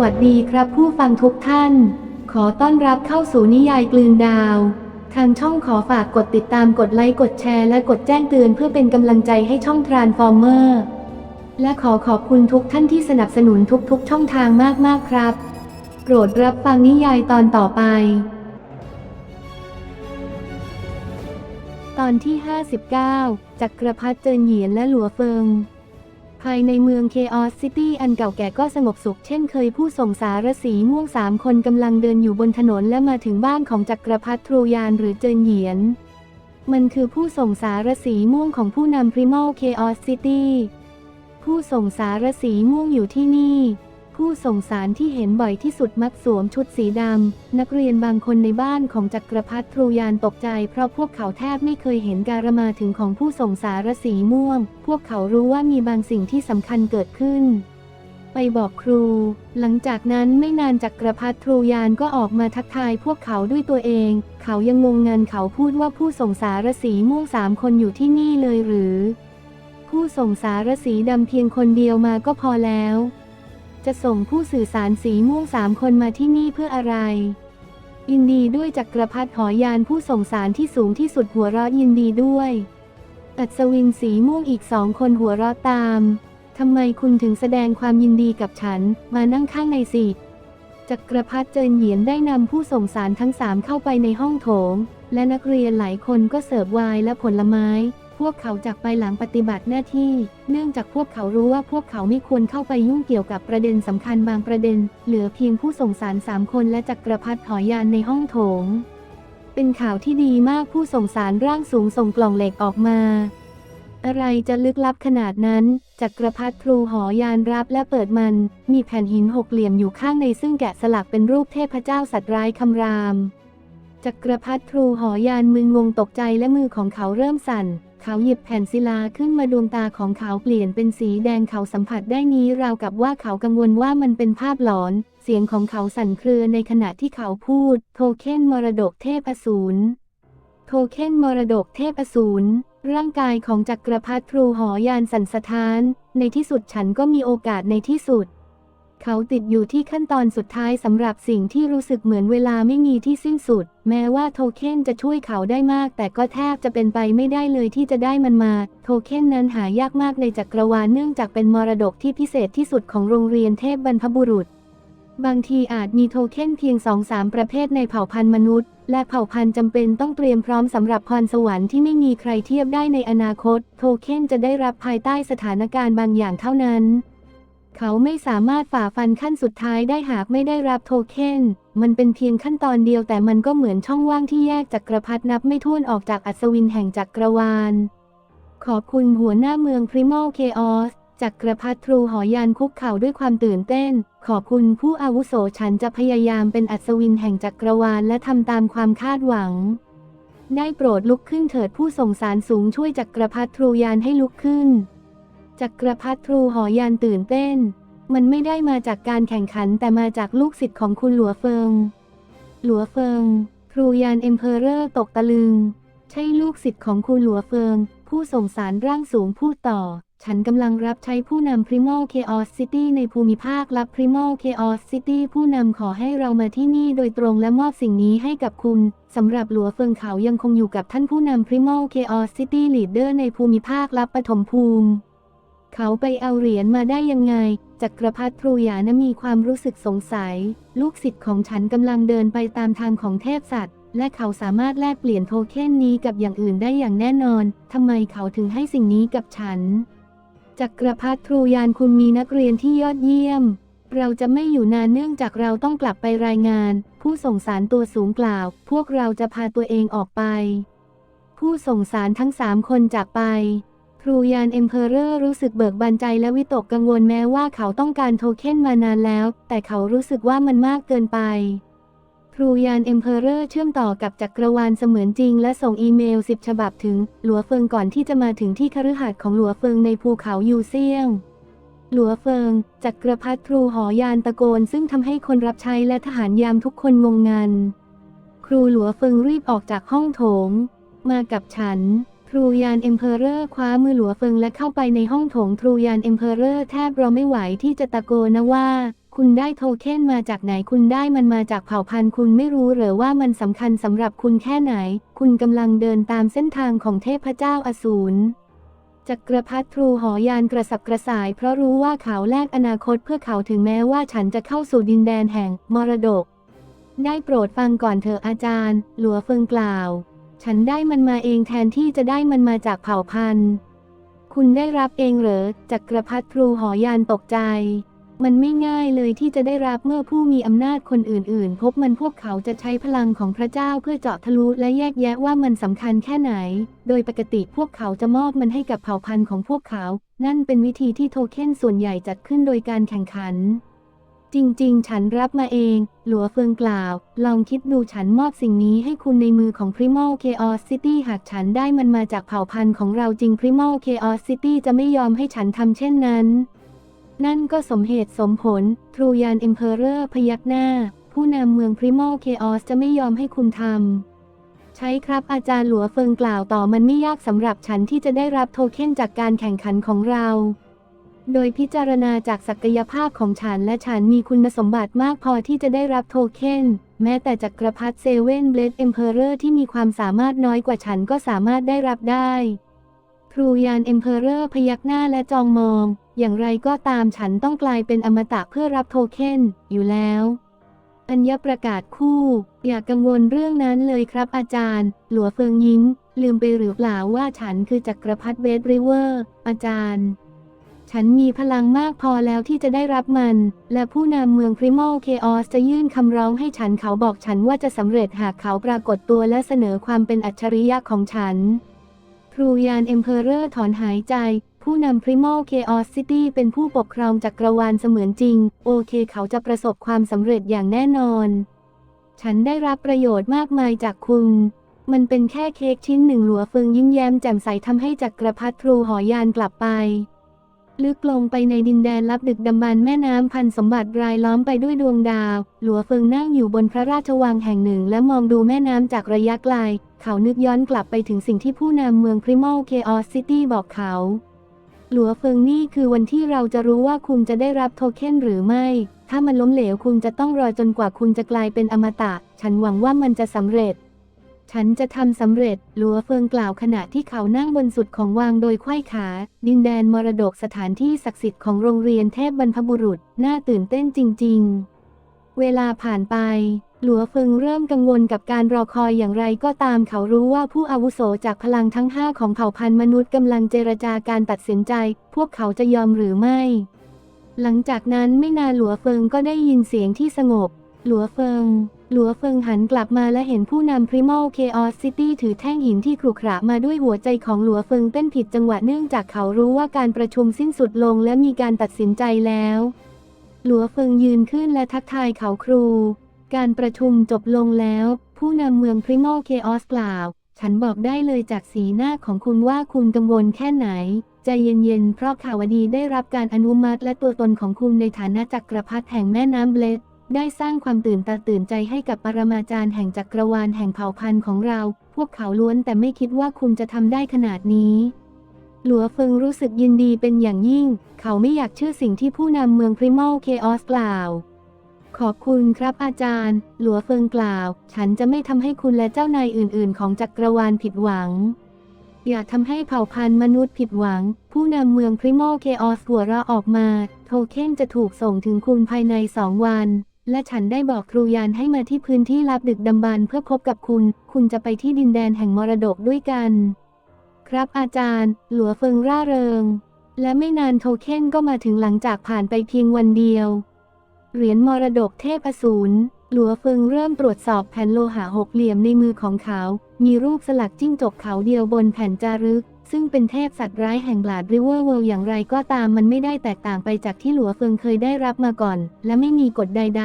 วัสดีครับผู้ฟังทุกท่าน ขอต้อนรับเข้าสู่นิยายกลืนดาว ทางช่องขอฝากกดติดตามกดไลค์กดแชร์และกดแจ้งเตือนเพื่อเป็นกำลังใจให้ช่องทรานฟอร์เมอร์และขอขอบคุณทุกท่านที่สนับสนุนทุกๆ ช่องทางมากๆครับ โปรดรับฟังนิยายตอนต่อไป ตอนที่ 59 จักรพรรดิเจินเหยียนและหลัวเฟิง ภายในเมืองเคออสซิตี้อันเก่าแก่ก็สงบสุขเช่นเคยผู้ส่งสารสีม่วงสามคนกำลังเดินอยู่บนถนนและมาถึงบ้านของจักรพรรดิทรูยานหรือเจินเหยียน มันคือผู้ส่งสารสีม่วงของผู้นำพริมอลเคออสซิตี้ผู้ส่งสารสีม่วงอยู่ที่นี่ ผู้ส่งสารที่เห็นบ่อยที่สุดมักสวมชุดสีดำ นักเรียนบางคนในบ้านของจักรพรรดิทรูยานตกใจ เพราะพวกเขาแทบไม่เคยเห็นการมาถึงของผู้ส่งสารสีม่วง พวกเขารู้ว่ามีบางสิ่งที่สำคัญเกิดขึ้น ไปบอกครู หลังจากนั้นไม่นานจักรพรรดิทรูยานก็ออกมาทักทายพวกเขาด้วยตัวเอง เขายังงงเงินเขาพูดว่าผู้ส่งสารสีม่วงสามคนอยู่ที่นี่เลยหรือ ผู้ส่งสารสีดำเพียงคนเดียวมาก็พอแล้ว จะส่งผู้สื่อสารสีม่วงสามคนมาที่นี่เพื่ออะไร ยินดีด้วยจักรพรรดิหอยานผู้ส่งสารที่สูงที่สุดหัวเราะยินดีด้วย อัศวินสีม่วงอีกสองคนหัวเราะตาม ทำไมคุณถึงแสดงความยินดีกับฉัน มานั่งข้างในสิ จักรพรรดิเจินเหยียนได้นำผู้ส่งสารทั้งสามเข้าไปในห้องโถง และนักเรียนหลายคนก็เสิร์ฟไวน์และผลไม้ พวกเขาจากไปหลังปฏิบัติหน้าที่ เนื่องจากพวกเขารู้ว่าพวกเขาไม่ควรเข้าไปยุ่งเกี่ยวกับประเด็นสำคัญบางประเด็น เหลือเพียงผู้ส่งสารสามคนและจักรพรรดิหอยานในห้องโถง เป็นข่าวที่ดีมากผู้ส่งสารร่างสูงส่งกล่องเหล็กออกมาอะไรจะลึกลับขนาดนั้น จักรพรรดิครูหอยานรับและเปิดมัน มีแผ่นหินหกเหลี่ยมอยู่ข้างในซึ่งแกะสลักเป็นรูปเทพเจ้าสัตว์ร้ายคำราม จักรพรรดิครูหอยานมึนงงตกใจและมือของเขาเริ่มสั่น เขาหยิบแผ่นศิลาขึ้นมาดวงตาของเขาเปลี่ยนเป็นสีแดงเขาสัมผัสได้นี้ราวกับว่าเขากังวลว่ามันเป็นภาพหลอน เสียงของเขาสั่นเครือในขณะที่เขาพูด โทเค็นมรดกเทพอสูรโทเค็นมรดกเทพอสูรร่างกายของจักรพรรดิครูหอยานสั่นสะท้าน ในที่สุดฉันก็มีโอกาสในที่สุด เขาติดอยู่ที่ขั้นตอนสุดท้ายสำหรับสิ่งที่รู้สึกเหมือนเวลาไม่มีที่สิ้นสุด แม้ว่าโทเค็นจะช่วยเขาได้มาก แต่ก็แทบจะเป็นไปไม่ได้เลยที่จะได้มันมา โทเค็นนั้นหายากมากในจักรวาลเนื่องจากเป็นมรดกที่พิเศษที่สุดของโรงเรียนเทพบรรพบุรุษ บางทีอาจมีโทเค็นเพียง2-3ประเภทในเผ่าพันธุ์มนุษย์ และเผ่าพันธุ์จำเป็นต้องเตรียมพร้อมสำหรับพรสวรรค์ที่ไม่มีใครเทียบได้ในอนาคต โทเค็นจะได้รับภายใต้สถานการณ์บางอย่างเท่านั้น เขาไม่สามารถฝ่าฟันขั้นสุดท้ายได้หากไม่ได้รับโทเค็น มันเป็นเพียงขั้นตอนเดียวแต่มันก็เหมือนช่องว่างที่แยกจักกรพรรดินับไม่ถ้วนออกจากอัศวินแห่งจักรวาล ขอบคุณหัวหน้าเมืองพริมอลเคออสจักรพรรดิทรูหอยานคุกเข่าด้วยความตื่นเต้น ขอบคุณผู้อาวุโสฉันจะพยายามเป็นอัศวินแห่งจักรวาลและทำตามความคาดหวัง ได้โปรดลุกขึ้นเถิดผู้ส่งสารสูงช่วยจักรพรรดิทรูยานให้ลุกขึ้น จักรพรรดิทรูหอยานตื่นเต้น มันไม่ได้มาจากการแข่งขันแต่มาจากลูกศิษย์ของคุณหลัวเฟิง หลัวเฟิง ครูยานเอ็มเพอเรอร์ตกตะลึง ใช่ลูกศิษย์ของคุณหลัวเฟิง ผู้ส่งสารร่างสูงพูดต่อ ฉันกำลังรับใช้ผู้นำ Primal Chaos City ในภูมิภาคลับ Primal Chaos City ผู้นำขอให้เรามาที่นี่โดยตรงและมอบสิ่งนี้ให้กับคุณสำหรับหลัวเฟิงเขายังคงอยู่กับท่านผู้นำ Primal Chaos City Leader ในภูมิภาคลับปฐมภูมิ เขาไปเอาเหรียญมาได้ยังไง จักรพรรดิทรูยานะมีความรู้สึกสงสัย ลูกศิษย์ของฉันกำลังเดินไปตามทางของเทพสัตว์ และเขาสามารถแลกเปลี่ยนโทเค็นนี้กับอย่างอื่นได้อย่างแน่นอน ทำไมเขาถึงให้สิ่งนี้กับฉัน จักรพรรดิทรูยานคุณมีนักเรียนที่ยอดเยี่ยม เราจะไม่อยู่นานเนื่องจากเราต้องกลับไปรายงาน ผู้ส่งสารตัวสูงกล่าว พวกเราจะพาตัวเองออกไป ผู้ส่งสารทั้งสามคนจากไป ครูยานเอ็มเพอเรอร์รู้สึกเบิกบานใจและวิตกกังวลแม้ว่าเขาต้องการโทเค็นมานานแล้ว แต่เขารู้สึกว่ามันมากเกินไป ครูยานเอ็มเพอเรอร์เชื่อมต่อกับจักรวาลเสมือนจริง และส่งอีเมลสิบฉบับถึง หลัวเฟิงก่อนที่จะมาถึงที่คฤหาสน์ของหลัวเฟิงในภูเขายูเซียง หลัวเฟิง จักรพรรดิครูหอยานตะโกน ซึ่งทำให้คนรับใช้และทหารยามทุกคนงงงัน ครูหลัวเฟิงรีบออกจากห้องโถง มากับฉัน ทรูยานเอ็มเพอเรอร์คว้ามือหลัวเฟิงและเข้าไปในห้องโถงทรูยานเอ็มเพอเรอร์แทบรอไม่ไหวที่จะตะโกนนะว่า คุณได้โทเค็นมาจากไหนคุณได้มันมาจากเผ่าพันธุ์คุณไม่รู้หรือว่ามันสำคัญสำหรับคุณแค่ไหน คุณกำลังเดินตามเส้นทางของเทพเจ้าอสูรจักรพรรดิทรูหอยานกระสับกระส่าย เพราะรู้ว่าเขาแลกอนาคตเพื่อเขาถึงแม้ว่าฉันจะเข้าสู่ดินแดนแห่ง มรดก ได้โปรดฟังก่อนเถอะอาจารย์ หลัวเฟิงกล่าว ฉันได้มันมาเองแทนที่จะได้มันมาจากเผ่าพันธุ์ คุณได้รับเองเหรอจักรพรรดิครูหอยานตกใจ มันไม่ง่ายเลยที่จะได้รับเมื่อผู้มีอำนาจคนอื่น ๆ พบมันพวกเขาจะใช้พลังของพระเจ้าเพื่อเจาะทะลุและแยกแยะว่ามันสำคัญแค่ไหน โดยปกติพวกเขาจะมอบมันให้กับเผ่าพันธุ์ของพวกเขา นั่นเป็นวิธีที่โทเค็นส่วนใหญ่จัดขึ้นโดยการแข่งขัน จริง ๆ ฉันรับมาเอง หลัวเฟิงกล่าว ลองคิดดูฉันมอบสิ่งนี้ให้คุณในมือของ Primal Chaos City หากฉันได้มันมาจากเผ่าพันธุ์ของเราจริง Primal Chaos City จะไม่ยอมให้ฉันทำเช่นนั้น นั่นก็สมเหตุสมผล ทรูยานเอ็มเพอเรอร์พยักหน้า ผู้นำเมือง Primal Chaos จะไม่ยอมให้คุณทำใช้ครับอาจารย์หลัวเฟิงกล่าวต่อมันไม่ยากสำหรับฉันที่จะได้รับโทเค็นจากการแข่งขันของเรา โดยพิจารณาจากศักยภาพของฉันและฉันมีคุณสมบัติมากพอที่จะได้รับโทเค็นแม้แต่จักรพรรดิเซเว่นเบลดเอ็มเพอเรอร์ที่มีความสามารถน้อยกว่าฉันก็สามารถได้รับได้ทรูยานเอ็มเพอเรอร์พยักหน้าและจองมอง อย่างไรก็ตามฉันต้องกลายเป็นอมตะเพื่อรับโทเค็นอยู่แล้วอัญญประกาศคู่ อย่ากกังวลเรื่องนั้นเลยครับอาจารย์ หลัวเฟิงยิ้ม ลืมไปหรือเปล่าว่าฉันคือจักรพรรดิเบสริเวอร์ อาจารย์ ฉันมีพลังมากพอแล้วที่จะได้รับมัน และผู้นำเมืองพริมอลเคออสจะยื่นคำร้องให้ฉันเขาบอกฉันว่าจะสำเร็จหากเขาปรากฏตัวและเสนอความเป็นอัจฉริยะของฉัน ทรูยานเอ็มเพอเรอร์ถอนหายใจ ผู้นำพริมอลเคออสซิตี้เป็นผู้ปกครองจักรวาลเสมือนจริง โอเค เขาจะประสบความสำเร็จอย่างแน่นอน ฉันได้รับประโยชน์มากมายจากคุณมันเป็นแค่เค้กชิ้นหนึ่งหลัวเฟิงยิ้มแย้มแจ่มใสทำให้จักรพรรดิทรูหอยานกลับไป ลึกลงไปในดินแดนลับดึกดำบรรแม่น้ำพันสมบัติรายล้อมไปด้วยดวงดาว หลัวเฟิงนั่งอยู่บนพระราชวังแห่งหนึ่ง และมองดูแม่น้ำจากระยะไกล เขานึกย้อนกลับไปถึงสิ่งที่ผู้นำเมือง Primal Chaos City บอกเขา หลัวเฟิงนี่คือวันที่เราจะรู้ว่าคุณจะได้รับโทเค็นหรือไม่ ถ้ามันล้มเหลวคุณจะต้องรอจนกว่าคุณจะกลายเป็นอมตะ ฉันหวังว่ามันจะสำเร็จ ฉันจะทำสำเร็จ หลัวเฟิงกล่าวขณะที่เขานั่งบนสุดของวางโดยไขว้ขา ดินแดนมรดกสถานที่ศักดิ์สิทธิ์ของโรงเรียนเทพบรรพบุรุษ น่าตื่นเต้นจริง ๆ เวลาผ่านไป หลัวเฟิงเริ่มกังวลกับการรอคอยอย่างไรก็ตามเขารู้ว่าผู้อาวุโสจากพลังทั้งห้าของเผ่าพันธุ์มนุษย์กำลังเจรจาการตัดสินใจ พวกเขาจะยอมหรือไม่ หลังจากนั้นไม่นานหลัวเฟิงก็ได้ยินเสียงที่สงบ หลัวเฟิง หลัวเฟิงหันกลับมาและเห็นผู้นำ Primal Chaos City ถือแท่งหินที่ขรุขระมาด้วยหัวใจของหลัวเฟิงเต้นผิดจังหวะเนื่องจากเขารู้ว่าการประชุมสิ้นสุดลงและมีการตัดสินใจแล้ว หลัวเฟิงยืนขึ้นและทักทายเขาครู การประชุมจบลงแล้ว ผู้นำเมือง Primal Chaos กล่าว ฉันบอกได้เลยจากสีหน้าของคุณว่าคุณกังวลแค่ไหน ใจเย็นๆเพราะข่าวดีได้รับการอนุมัติและตัวตนของคุณในฐานะจักรพรรดิแห่งแม่น้ำเบลด ได้สร้างความตื่นตาตื่นใจให้กับปรมาจารย์แห่งจักรวาลแห่งเผ่าพันธุ์ของเรา พวกเขาล้วนแต่ไม่คิดว่าคุณจะทำได้ขนาดนี้ หลัวเฟิงรู้สึกยินดีเป็นอย่างยิ่ง เขาไม่อยากเชื่อสิ่งที่ผู้นำเมือง Primal Chaos กล่าว ขอบคุณครับอาจารย์ หลัวเฟิงกล่าว ฉันจะไม่ทำให้คุณและเจ้านายอื่น ๆ ของจักรวาลผิดหวัง อย่าทำให้เผ่าพันธุ์มนุษย์ผิดหวัง ผู้นำเมือง Primal Chaos หัวเราะออกมา โทเค็นจะถูกส่งถึงคุณภายในสองวัน และฉันได้บอกครูยานให้มาที่พื้นที่ลับดึกดำบรรเพื่อพบกับคุณ คุณจะไปที่ดินแดนแห่งมรดกด้วยกัน ครับอาจารย์ หลัวเฟิงร่าเริง และไม่นานโทเค็นก็มาถึงหลังจากผ่านไปเพียงวันเดียว เหรียญมรดกเทพอสูรหลัวเฟิงเริ่มตรวจสอบแผ่นโลหะหกเหลี่ยมในมือของเขา มีรูปสลักจิ้งจกเขาเดียวบนแผ่นจารึก ซึ่งเป็นเทพสัตว์ร้ายแห่งบลาดริเวอร์เวิลด์อย่างไรก็ตามมันไม่ได้แตกต่างไปจากที่หลัวเฟิงเคยได้รับมาก่อน และไม่มีกฎใด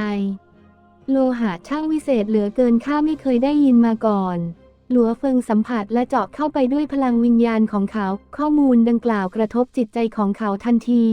ๆ โลหะช่างวิเศษเหลือเกินข้าไม่เคยได้ยินมาก่อน หลัวเฟิงสัมผัสและเจาะเข้าไปด้วยพลังวิญญาณของเขา ข้อมูลดังกล่าวกระทบจิตใจของเขาทันที